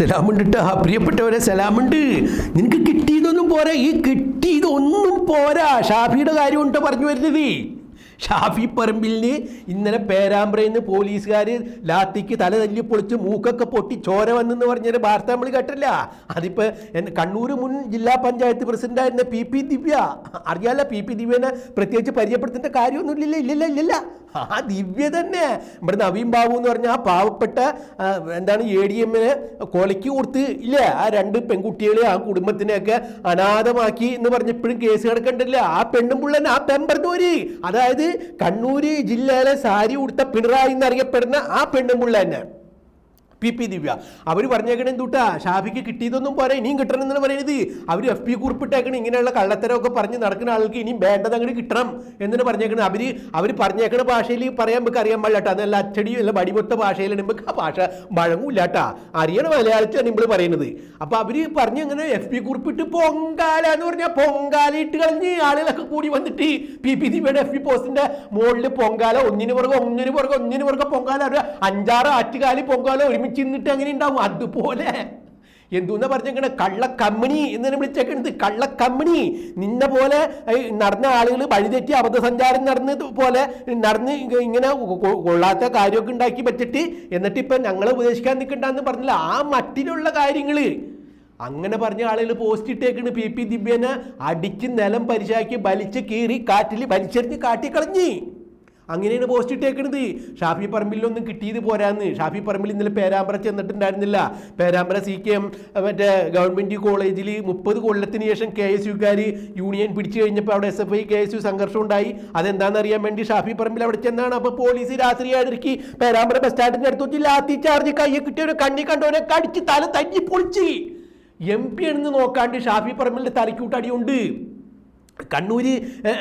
സലാമുണ്ട് ആ പ്രിയപ്പെട്ടവരെ സലാമുണ്ട്. നിനക്ക് കിട്ടിയതൊന്നും പോരാ. ഈ കിട്ടിയതൊന്നും പോരാ. ഷാഫിയുടെ കാര്യം കൊണ്ട് പറഞ്ഞു വരുന്നത്. ഷാഫി പറമ്പിലിന് ഇന്നലെ പേരാമ്പ്രയിൽ നിന്ന് പോലീസുകാർ ലാത്തിക്ക് തല തല്ലി പൊളിച്ച് മൂക്കൊക്കെ പൊട്ടി ചോര വന്നെന്ന് പറഞ്ഞൊരു വാർത്ത നമ്മൾ കേട്ടില്ല. അതിപ്പോൾ കണ്ണൂർ മുൻ ജില്ലാ പഞ്ചായത്ത് പ്രസിഡന്റായിരുന്ന പി പി ദിവ്യ. അറിയാലോ പി പി ദിവ്യനെ പ്രത്യേകിച്ച് പരിചയപ്പെടുത്തേണ്ട കാര്യമൊന്നുമില്ല ഇല്ലല്ല ഇല്ലല്ല ആ ദിവ്യ തന്നെ. ഇവിടെ നവീൻ ബാബു എന്ന് പറഞ്ഞാൽ ആ പാവപ്പെട്ട എന്താണ് എ ഡി എമ്മിന് കൊലയ്ക്ക് കൊടുത്ത് ഇല്ലേ. ആ രണ്ട് പെൺകുട്ടികളെ ആ കുടുംബത്തിനെയൊക്കെ അനാഥമാക്കി എന്ന് പറഞ്ഞപ്പോഴും കേസ് കിടക്കണ്ടല്ല? ആ പെണ്ണും പുള്ളൻ ആ പെമ്പറന്നൂര് അതായത് കണ്ണൂര് ജില്ലയിലെ സാരി ഉടുത്ത പിണറായി എന്നറിയപ്പെടുന്ന ആ പെണ്ണും പുള്ള തന്നെ പി പി ദിവ്യ. അവർ പറഞ്ഞേക്കണേ എന്തുട്ടാ? ഷാഫിക്ക് കിട്ടിയതൊന്നും പോരാ ഇനിയും കിട്ടണം എന്നാണ് പറയുന്നത് അവർ എഫ് പി കുറിപ്പിട്ടേക്കണ ഇങ്ങനെയുള്ള കള്ളത്തരമൊക്കെ പറഞ്ഞ് നടക്കുന്ന ആൾക്ക് ഇനിയും വേണ്ടത് അങ്ങോട്ട് കിട്ടണം എന്നാണ് പറഞ്ഞേക്കണത് അവർ അവർ പറഞ്ഞേക്കണ ഭാഷയിൽ പറയാൻ നമുക്ക് അറിയാൻ പാടില്ല കേട്ടോ അതല്ല അച്ചടി അല്ല വടിമൊത്ത ഭാഷയിൽ നമുക്ക് ആ ഭാഷ വഴങ്ങൂല്ല കേട്ടാ അറിയണ മലയാളത്തിലാണ് നമ്മൾ പറയുന്നത് അപ്പോൾ അവർ പറഞ്ഞ് ഇങ്ങനെ എഫ് പി കുറിപ്പിട്ട് പൊങ്കാല എന്ന് പറഞ്ഞാൽ പൊങ്കാലിട്ട് കളഞ്ഞ് ആളുകളൊക്കെ കൂടി വന്നിട്ട് പി പി ദിവ്യയുടെ എഫ് പി പോസ്റ്റിന്റെ മുകളിൽ പൊങ്കാല ഒന്നിന് പുറകെ ഒന്നിന് പുറകെ ഒന്നിന് പുറകെ പൊങ്കാല അഞ്ചാറ് ആറ്റുകാലി പൊങ്കാല ഒരുമിച്ച് നിന്നിട്ട് അങ്ങനെ ഉണ്ടാവും അതുപോലെ എന്തൂന്നാ പറഞ്ഞേക്കണേ കള്ളക്കമ്പനി എന്നെ വിളിച്ചേക്കണത്. കള്ളക്കമ്പനി നിന്നെ പോലെ നടന്ന ആളുകൾ വഴിതെറ്റി അബദ്ധസഞ്ചാരം നടന്നത് പോലെ നടന്ന് ഇങ്ങനെ കൊള്ളാത്ത കാര്യമൊക്കെ ഉണ്ടാക്കി പറ്റിട്ട് എന്നിട്ട് ഇപ്പം ഞങ്ങളെ ഉപദേശിക്കാൻ നിൽക്കണ്ടെന്ന് പറഞ്ഞില്ല. ആ മട്ടിലുള്ള കാര്യങ്ങൾ അങ്ങനെ പറഞ്ഞ ആളുകൾ പോസ്റ്റ് ഇട്ടേക്കണ്. പി. പി. ദിവ്യനെ അടിച്ച് നിലം പരിശാക്കി വലിച്ച് കീറി കാറ്റിൽ വലിച്ചെറിഞ്ഞ് കാട്ടിക്കളഞ്ഞ്. അങ്ങനെയാണ് പോസ്റ്റ് ഇട്ടേക്കണത്. ഷാഫി പറമ്പിലൊന്നും കിട്ടിയത് പോരാന്ന്. ഷാഫി പറമ്പിൽ ഇന്നലെ പേരാമ്പ്ര ചെന്നിട്ടുണ്ടായിരുന്നില്ല. പേരാമ്പ്ര സി കെ എം മറ്റേ ഗവൺമെന്റ് കോളേജിൽ മുപ്പത് കൊല്ലത്തിന് ശേഷം കെ എസ് യുക്കാർ യൂണിയൻ പിടിച്ചു കഴിഞ്ഞപ്പോൾ അവിടെ S F I K S U സംഘർഷം ഉണ്ടായി. അതെന്താണെന്ന് അറിയാൻ വേണ്ടി ഷാഫി പറമ്പിൽ അവിടെ ചെന്നാണ്. അപ്പോൾ പോലീസ് രാത്രി ഏഴരയ്ക്ക് പേരാമ്പ്ര ബസ് സ്റ്റാൻഡിന്റെ അടുത്ത് ലാത്തി ചാർജ് കയ്യെ കിട്ടിയവരെ കണ്ണി കണ്ടവരെ കടിച്ച് തല തല്ലി പൊളിച്ച്. എം പി എന്ന് നോക്കാണ്ട് ഷാഫി പറമ്പിലിന്റെ തലക്കൂട്ടടിയുണ്ട് കണ്ണൂര്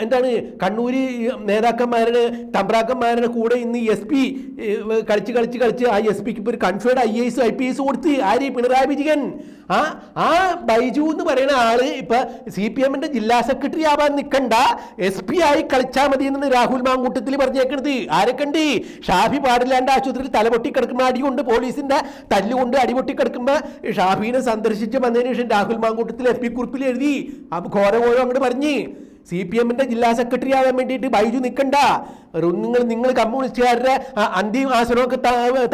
എന്താണ് കണ്ണൂരി നേതാക്കന്മാരുടെ തമ്പ്രാക്കന്മാരുടെ കൂടെ ഇന്ന് എസ് പി കളിച്ച് കളിച്ച് കളിച്ച് ആ എസ് പിക്ക് ഇപ്പോൾ ഒരു conferred I S I P S കൊടുത്ത് ആര് പിണറായി വിജയൻ? ആ ആ ബൈജു എന്ന് പറയുന്ന ആൾ ഇപ്പൊ സി പി എമ്മിന്റെ ജില്ലാ സെക്രട്ടറി ആവാൻ നിൽക്കണ്ട എസ് പി ആയി കളിച്ചാൽ മതി എന്നാണ് രാഹുൽ മാങ്കൂട്ടത്തിൽ പറഞ്ഞേക്കണത്. ആരൊക്കെ ഉണ്ട് ഷാഫി പാടില്ലാണ്ട് ആശുപത്രിയിൽ തലപൊട്ടി കിടക്കുന്ന അടികൊണ്ട് പോലീസിന്റെ തല്ലുകൊണ്ട് അടിപൊട്ടി കിടക്കുമ്പോൾ ഷാഫിനെ സന്ദർശിച്ച് വന്നതിന് ശേഷം രാഹുൽ മാങ്കൂട്ടത്തിൽ എഫ് പി കുറിപ്പിൽ എഴുതി. ആ ഘോരഘോരം അങ്ങോട്ട് പറഞ്ഞ്. സി പി എമ്മിന്റെ ജില്ലാ സെക്രട്ടറി ആകാൻ വേണ്ടിയിട്ട് ബൈജു നിൽക്കണ്ട നിങ്ങൾ നിങ്ങൾ കമ്മ്യൂണിസ്റ്റുകാരുടെ അന്തിമ ആശ്രമമൊക്കെ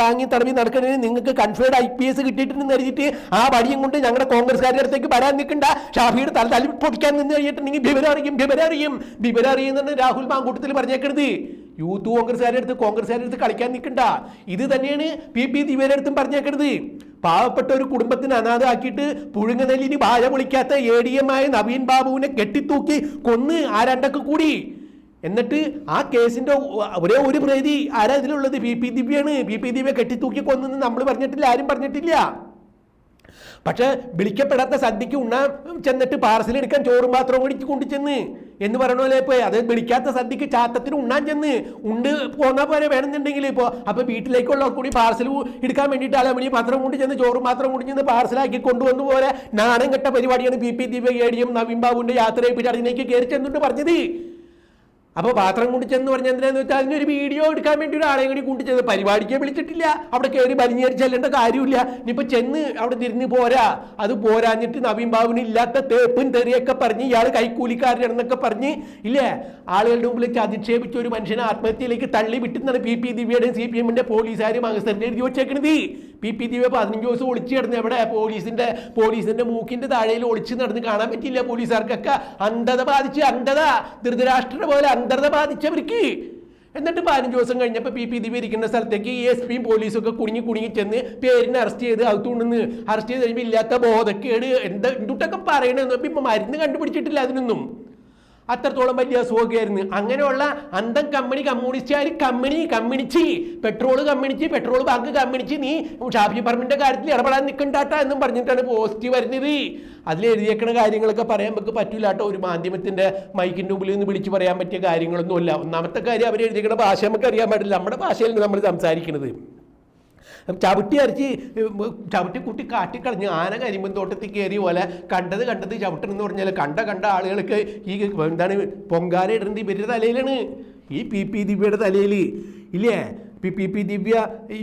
താങ്ങി തടവി നടക്കുന്നതിന് നിങ്ങൾക്ക് കൺഫേർഡ് ഐ പി എസ് കിട്ടിയിട്ടുണ്ടെന്ന് കരുതിയിട്ട് ആ വഴിയും കൊണ്ട് ഞങ്ങളുടെ കോൺഗ്രസ്സുകാരുടെ അടുത്തേക്ക് വരാൻ നിൽക്കണ്ട. ഷാഫിയുടെ തല തലി പൊടിക്കാൻ നിന്ന് കഴിഞ്ഞിട്ടുണ്ടെങ്കിൽ വിവരറിയും വിവരം അറിയും വിവരം അറിയുമെന്നാണ് രാഹുൽ മാങ്കൂട്ടത്തിൽ പറഞ്ഞേക്കരുത്. യൂത്ത് കോൺഗ്രസ്സുകാരുടെ അടുത്ത് കോൺഗ്രസ്സുകാരുടെ അടുത്ത് കളിക്കാൻ നിൽക്കണ്ട. ഇത് തന്നെയാണ് പി. പി. ദിവ്യയുടെ അടുത്തും പറഞ്ഞേക്കണത് പാവപ്പെട്ട ഒരു കുടുംബത്തിന് അനാഥാക്കിയിട്ട് പുഴുങ്ങനെല്ലിന് ഭാര വിളിക്കാത്ത എ ഡി എം ആയ നവീൻ ബാബുവിനെ കെട്ടിത്തൂക്കി കൊന്ന് ആ രണ്ടൊക്കെ കൂടി. എന്നിട്ട് ആ കേസിന്റെ ഒരേ ഒരു പ്രതി ആരാ ഇതിലുള്ളത്? പി പി ദിവ്യാണ് പി പി ദിവ്യ കെട്ടിത്തൂക്കി കൊന്നെന്ന് നമ്മൾ പറഞ്ഞിട്ടില്ല ആരും പറഞ്ഞിട്ടില്ല. പക്ഷെ വിളിക്കപ്പെടാത്ത സദ്യക്ക് ഉണ്ണാൻ ചെന്നിട്ട് പാർസൽ എടുക്കാൻ ചോറും പാത്രവും കൂടി കൊണ്ടു ചെന്ന് എന്ന് പറയണ പോലെ ഇപ്പോൾ അത് വിളിക്കാത്ത സദ്യക്ക് ചാത്തത്തിന് ഉണ്ണാൻ ചെന്ന് ഉണ്ട് പോന്നാൽ പോലെ വേണമെന്നുണ്ടെങ്കിൽ ഇപ്പോൾ അപ്പോൾ വീട്ടിലേക്കുള്ള കൂടി പാർസൽ എടുക്കാൻ വേണ്ടിയിട്ട് അലമണി പാത്രം കൊണ്ട് ചെന്ന് ചോറും മാത്രം കൊണ്ട് ചെന്ന് പാർസലാക്കി കൊണ്ടുവന്ന പോലെ നാണം കെട്ട പരിപാടിയാണ് P P Divya M Naveen ബാബുവിന്റെ യാത്രയെപ്പറ്റി അതിലേക്ക് കയറി ചെന്നിട്ട് പറഞ്ഞത്. അപ്പോൾ പാത്രം കുടിച്ചെന്ന് ചെന്ന് പറഞ്ഞ എന്തിനാന്ന് വെച്ചാൽ അതിനൊരു വീഡിയോ എടുക്കാൻ വേണ്ടി ഒരു ഒരാളെയും കൂടി കൊണ്ട് ചെന്ന് പരിപാടിക്ക് വിളിച്ചിട്ടില്ല. അവിടെ കയറി വലിഞ്ഞേറി ചെല്ലേണ്ട കാര്യമില്ല ഇനിയിപ്പോൾ ചെന്ന് അവിടെ തിരിഞ്ഞ് പോരാ. അത് പോരാഞ്ഞിട്ട് നവീൻ ബാബുവിന് ഇല്ലാത്ത തേപ്പും തെറിയൊക്കെ പറഞ്ഞ് ഇയാൾ കൈക്കൂലിക്കാരനെന്നൊക്കെ പറഞ്ഞ് ഇല്ലേ? ആളുകളുടെ മുമ്പിലേക്ക് അധിക്ഷേപിച്ച ഒരു മനുഷ്യനെ ആത്മഹത്യയിലേക്ക് തള്ളി വിട്ടുന്നാണ് പി പി ദിവ്യയുടെയും സി പി എമ്മിന്റെ പോലീസുകാരും അംഗസ്ഥരുടെ എഴുതി വെച്ചേക്കണത്. പി പി ദിവ്യ പതിനഞ്ച് ദിവസം ഒളിച്ച് കിടന്ന് എവിടെ? പോലീസിന്റെ പോലീസിന്റെ മൂക്കിന്റെ താഴെയിൽ ഒളിച്ച് നടന്ന് കാണാൻ പറ്റില്ല പോലീസുകാർക്കൊക്കെ. അന്ധത ബാധിച്ച് അന്ധത. ധൃതരാഷ്ട്ര പോലെ അന്ധത ബാധിച്ചവർക്ക്. എന്നിട്ട് പതിനഞ്ച് ദിവസം കഴിഞ്ഞപ്പോൾ പി പി ദിവ്യ ഇരിക്കുന്ന സ്ഥലത്തേക്ക് ഈ എസ് പിയും പോലീസും ഒക്കെ കുടുങ്ങി കുടുങ്ങി ചെന്ന് പേരിനെ അറസ്റ്റ് ചെയ്ത് അകത്തുകൊണ്ടുവന്ന് അറസ്റ്റ് ചെയ്ത് കഴിയുമ്പോൾ ഇല്ലാത്ത ബോധക്കേട്. എന്താ എന്തുട്ടൊക്കെ പറയണമെന്ന് ഇപ്പം മരുന്ന് കണ്ടുപിടിച്ചിട്ടില്ല അതിനൊന്നും. അത്രത്തോളം വലിയ അസുഖമായിരുന്നു അങ്ങനെയുള്ള അന്തം കമ്പനി കമ്മ്യൂണിസ്റ്റുകാർ കമ്പനി കമ്മ്യൂണിച്ചി പെട്രോൾ കമ്മ്യൂണിച്ചി പെട്രോൾ ബാങ്ക് കമ്മ്യൂണിച്ചി നീ ഷാഫി പറമ്പിന്റെ കാര്യത്തിൽ ഇടപെടാൻ നിൽക്കണ്ടാട്ട എന്നും പറഞ്ഞിട്ടാണ് പോസ്റ്റ് വരുന്നത്. അതിൽ എഴുതിയേക്കണ കാര്യങ്ങളൊക്കെ പറയാൻ നമുക്ക് പറ്റൂല ഒരു മാധ്യമത്തിന്റെ മൈക്കിന്റെ മുമ്പിൽ നിന്ന് വിളിച്ച് പറയാൻ പറ്റിയ കാര്യങ്ങളൊന്നുമില്ല. ഒന്നാമത്തെ കാര്യം അവർ എഴുതിയേക്കണ ഭാഷ നമുക്ക് അറിയാൻ പാടില്ല. നമ്മുടെ ഭാഷയിൽ നമ്മൾ സംസാരിക്കുന്നത് ചവിട്ടി അരച്ച് ചവിട്ടി കുട്ടി കാട്ടിക്കളഞ്ഞ് ആന കരിമ്പൻ തോട്ടത്തിൽ കയറിയ പോലെ കണ്ടത് കണ്ടത് ചവിട്ടണമെന്ന് പറഞ്ഞാൽ കണ്ട കണ്ട ആളുകൾക്ക് ഈ എന്താണ് പൊങ്കാല ഇടുന്നത് ഇവരുടെ തലയിലാണ്. ഈ പി പി ദിവ്യയുടെ തലയിൽ ഇല്ലേ? പി പി ദിവ്യ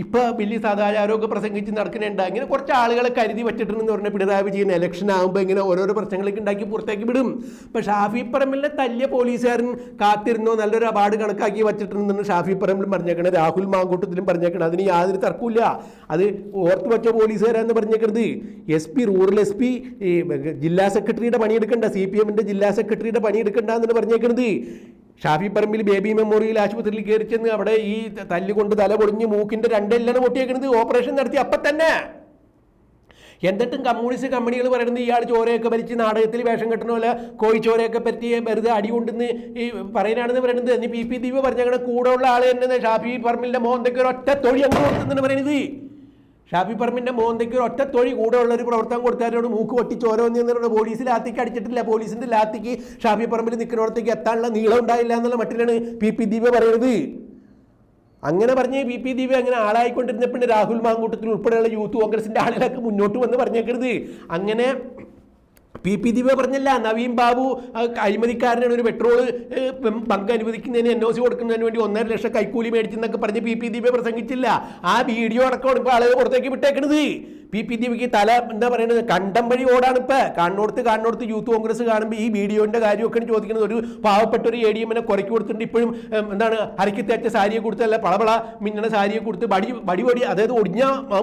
ഇപ്പൊ വലിയ സദാചാരമൊക്കെ പ്രസംഗിച്ച് നടക്കുന്നുണ്ട്. അങ്ങനെ കുറച്ച് ആളുകളെ കരുതി വെച്ചിട്ടുണ്ടെന്ന് പറഞ്ഞാൽ പിണറായി വിജയൻ ഇലക്ഷൻ ആകുമ്പോൾ ഇങ്ങനെ ഓരോരോ പ്രശ്നങ്ങളൊക്കെ ഉണ്ടാക്കി പുറത്തേക്ക് വിടും. ഇപ്പൊ ഷാഫി പറമ്പിലിനെ തല്ലിയ പോലീസുകാരൻ കാത്തിരുന്നോ നല്ലൊരു അവാർഡ് കണക്കാക്കി വെച്ചിട്ടുണ്ടെന്ന് ഷാഫി പറമ്പിലും പറഞ്ഞേക്കണത് രാഹുൽ മാങ്കൂട്ടത്തിലും പറഞ്ഞേക്കണം. അതിന് യാതൊരു തർക്കമില്ല അത് ഓർത്ത് വെച്ച പോലീസുകാരാന്ന് പറഞ്ഞേക്കണത് S P rural S P ജില്ലാ സെക്രട്ടറിയുടെ പണിയെടുക്കണ്ട സി പി എമ്മിന്റെ ജില്ലാ സെക്രട്ടറിയുടെ പണിയെടുക്കണ്ട എന്ന് പറഞ്ഞേക്കണത് ഷാഫി പറമ്പിൽ ബേബി മെമ്മോറിയൽ ആശുപത്രിയിൽ കയറി ചെന്ന് അവിടെ ഈ തല്ലുകൊണ്ട് തല പൊളിഞ്ഞ് മൂക്കിന്റെ രണ്ടെല്ലാണ് പൊട്ടിയേക്കണത് ഓപ്പറേഷൻ നടത്തി. അപ്പം തന്നെ. എന്നിട്ടും കമ്മ്യൂണിസ്റ്റ് കമ്പനികൾ പറയുന്നത് ഇയാൾ ചോരയൊക്കെ ഭരിച്ച് നാടകത്തിൽ വേഷം കെട്ടണ പോലെ കോഴി ചോരയൊക്കെ പറ്റി വെറുതെ അടി കൊണ്ടെന്ന് ഈ പറയാനാണെന്ന് പറയുന്നത്. ഇനി പി പി ദീപ് പറഞ്ഞങ്ങനെ കൂടെ ഉള്ള ആൾ തന്നെ ഷാഫി പറമ്പിലിന്റെ മോഹൻ ഒരു ഒറ്റ തൊഴിൽ അങ്ങ് കൊടുത്തെന്നാണ് പറയുന്നത്. ഷാഫി പറമ്പിന്റെ മോന്തയ്ക്ക് ഒരു ഒറ്റ തൊഴി കൂടെ ഉള്ള ഒരു പ്രവർത്തനം കൊടുത്താലോട് മൂക്ക് പൊട്ടി ചോര വന്നിരുന്ന പോലീസ് ലാത്തിക്ക് അടിച്ചിട്ടില്ല. പോലീസിന്റെ ലാത്തിക്ക് ഷാഫി പറമ്പിൽ നിൽക്കുന്നിടത്തേക്ക് എത്താനുള്ള നീളം ഉണ്ടായില്ല എന്നുള്ള മട്ടിലാണ് പി പി ദീപ പറയുന്നത്. അങ്ങനെ പറഞ്ഞ് പി പി ദീപ അങ്ങനെ ആളായിക്കൊണ്ടിരുന്നപ്പോൾ രാഹുൽ മാങ്കൂട്ടത്തിൽ ഉൾപ്പെടെയുള്ള യൂത്ത് കോൺഗ്രസിന്റെ ആളുകളൊക്കെ മുന്നോട്ട് വന്ന് പറഞ്ഞേക്കരുത്. അങ്ങനെ പി പി ദീപ പറഞ്ഞല്ല. നവീൻ ബാബു അഴിമതിക്കാരനാണ് ഒരു പെട്രോൾ പങ്ക് അനുവദിക്കുന്നതിന് എൻ ഒ സി കൊടുക്കുന്നതിന് വേണ്ടി ഒന്നര ലക്ഷം കൈക്കൂലി മേടിച്ചെന്നൊക്കെ പറഞ്ഞ് പി പി ദീപ പ്രസംഗിച്ചില്ല. ആ വീഡിയോ അടക്കമാണ് ഇപ്പോൾ ആളുകൾ പുറത്തേക്ക് വിട്ടേക്കണത്. പി പി ദീപിക്ക് തല എന്താ പറയുന്നത് കണ്ടം വഴി ഓടാണ് ഇപ്പൊ. കണ്ണോടുത്ത് കാണോടത്ത് യൂത്ത് കോൺഗ്രസ് കാണുമ്പോൾ ഈ വീഡിയോന്റെ കാര്യമൊക്കെ ചോദിക്കുന്നത്. ഒരു പാവപ്പെട്ട ഒരു എ ഡി എമ്മിനെ കുറയ്ക്ക് കൊടുത്തിട്ടുണ്ട്. ഇപ്പോഴും എന്താണ് അരക്കി തേച്ച സാരിയെ കൊടുത്തല്ല പളപള മിന്നണ സാരിയെ കൊടുത്ത് വടി വടി വടി അതായത് ഒടിഞ്ഞ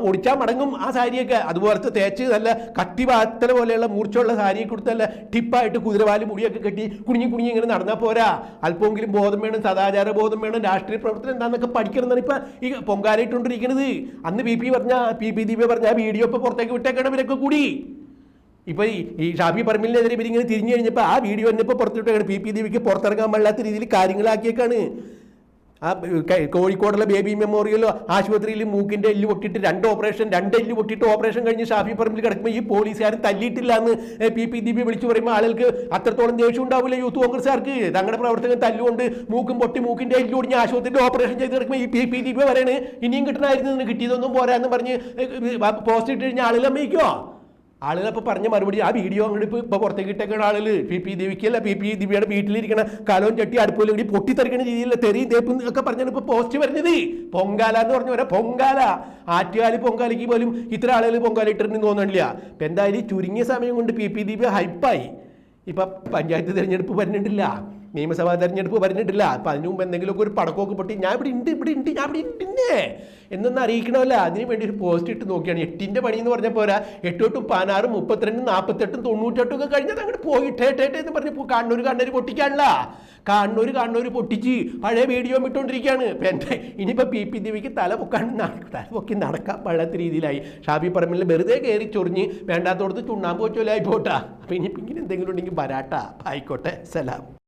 ഒടിച്ചാൽ മടങ്ങും ആ സാരിയൊക്കെ. അതുപോലത്തെ തേച്ച് നല്ല കത്തി പാത്തല പോലെയുള്ള മൂർച്ചയുള്ള സാരിയെ കൊടുത്തല്ല ടിപ്പായിട്ട് കുതിരവാലി മുടിയൊക്കെ കെട്ടി കുഞ്ഞി കുഞ്ഞി ഇങ്ങനെ നടന്നാൽ പോരാ. അല്പമെങ്കിലും ബോധം വേണം സദാചാര ബോധം വേണം രാഷ്ട്രീയ പ്രവർത്തനം എന്താണെന്നൊക്കെ പഠിക്കണം എന്നാണ് ഇപ്പൊ ഈ പൊങ്കാലയിട്ടുകൊണ്ടിരിക്കുന്നത് അന്ന് പി പി പറഞ്ഞ പി പി ദീപ പറഞ്ഞ ആ വീഡിയോ ഇപ്പൊ പുറത്തേക്ക് വിട്ടേക്കണം ഇവരൊക്കെ കൂടി. ഇപ്പൊ ഈ ഷാഫി പറമ്പിലിനെതിരെ ഇവരിങ്ങനെ തിരിഞ്ഞു കഴിഞ്ഞപ്പോൾ ആ വീഡിയോ തന്നെ ഇപ്പോൾ പുറത്തിട്ടേക്കാണ് പി പി ദേവിക്ക് പുറത്തിറങ്ങാൻ പാടില്ലാത്ത രീതിയിൽ കാര്യങ്ങളാക്കിയേക്കാണ്. ആ കോഴിക്കോടുള്ള ബേബി മെമ്മോറിയൽ ആശുപത്രിയിൽ മൂക്കിന്റെ എല്ല് പൊട്ടിയിട്ട് രണ്ട് ഓപ്പറേഷൻ രണ്ട് എല്ല് പൊട്ടിയിട്ട് ഓപ്പറേഷൻ കഴിഞ്ഞ് ഷാഫി പറമ്പിൽ കിടക്കുമ്പോൾ ഈ പോലീസുകാരൻ തല്ലിയിട്ടില്ല എന്ന് പി പി ദീപി വിളിച്ചു പറയുമ്പോൾ ആളുകൾക്ക് അത്രത്തോളം ദേഷ്യം ഉണ്ടാവില്ല യൂത്ത് കോൺഗ്രസ്സുകാർക്ക്. തങ്ങളുടെ പ്രവർത്തകൻ തല്ലുകൊണ്ട് മൂക്കും പൊട്ടി മൂക്കിന്റെ എല്ല് ഒടിഞ്ഞ് ആശുപത്രിയിൽ ഓപ്പറേഷൻ ചെയ്ത് കിടക്കുമ്പോൾ ഈ പി പി ദീപി പറയുന്നത് ഇനിയും കിട്ടണമായിരുന്നു കിട്ടിയതൊന്നും പോരാന്ന് പറഞ്ഞ് പോസ്റ്റ് ഇട്ട് കഴിഞ്ഞാൽ ആളുകൾ അമ്മയ്ക്കോ? ആളുകൾ അപ്പോൾ പറഞ്ഞ മറുപടി ആ വീഡിയോ അങ്ങോട്ട് ഇപ്പോൾ ഇപ്പോൾ പുറത്തേക്ക് ഇട്ടേക്കുന്ന ആളുകൾ പി പി ദേവിക്കല്ല പി പി ദിവ്യയുടെ വീട്ടിലിരിക്കണ കലവും ചട്ടി അടുപ്പിലും കൂടി പൊട്ടിത്തെറിക്കുന്ന രീതിയിലുള്ള തെറിയും തേപ്പും ഒക്കെ പറഞ്ഞാണ് ഇപ്പോൾ പോസ്റ്റ് വരുന്നത്. പൊങ്കാല എന്ന് പറഞ്ഞ പോലെ പൊങ്കാല. ആറ്റുകാലി പൊങ്കാലയ്ക്ക് പോലും ഇത്ര ആളുകൾ പൊങ്കാല ഇട്ടിട്ടുണ്ടെന്ന് തോന്നണില്ല. ഇപ്പം എന്തായാലും ചുരുങ്ങിയ സമയം കൊണ്ട് പി പി ദിവ്യ ഹൈപ്പായി ഇപ്പം പഞ്ചായത്ത് തിരഞ്ഞെടുപ്പ് വരുന്നുണ്ടില്ല. നിയമസഭാ തെരഞ്ഞെടുപ്പ് വരുന്നിട്ടില്ല. അപ്പം അതിന് മുമ്പ് എന്തെങ്കിലുമൊക്കെ ഒരു പടക്കമൊക്കെ പൊട്ടി ഞാൻ ഇവിടെ ഉണ്ട് ഇവിടെ ഉണ്ട് ഞാൻ ഇവിടെ ഉണ്ടെന്നേ എന്നൊന്ന് അറിയിക്കണമല്ല. അതിന് വേണ്ടി ഒരു പോസ്റ്റ് ഇട്ട് നോക്കിയാണ്. എട്ടിന്റെ പണി എന്ന് പറഞ്ഞപ്പോൾ പോരാ. എട്ട് തൊട്ടും പതിനാറും മുപ്പത്തിരണ്ടും നാൽപ്പത്തെട്ടും തൊണ്ണൂറ്റെട്ടും ഒക്കെ കഴിഞ്ഞാൽ അങ്ങോട്ട് പോയിട്ടേട്ടേട്ടെ എന്ന് പറഞ്ഞ് കണ്ണൂർ കണ്ണൂർ പൊട്ടിക്കാനല്ല കണ്ണൂർ കണ്ണൂർ പൊട്ടിച്ച് പഴയ വീഡിയോ ഇട്ടുകൊണ്ടിരിക്കുകയാണ് ഇപ്പം എന്റെ ഇനിയിപ്പോൾ പി. പി. ദേവിക്ക് തല പൊക്കാൻ തല പൊക്കി നടക്കാൻ പാടാത്ത രീതിയിലായി. ഷാബി പറമ്പിൽ വെറുതെ കയറി ചൊറിഞ്ഞ് വേണ്ടാത്തോടത്ത് ചുണ്ണാമ്പ് വെച്ചോലായി പോട്ടാ അപ്പം ഇനിയിപ്പോൾ ഇങ്ങനെ എന്തെങ്കിലും ഉണ്ടെങ്കിൽ വരാട്ടാ ആയിക്കോട്ടെ സലാം.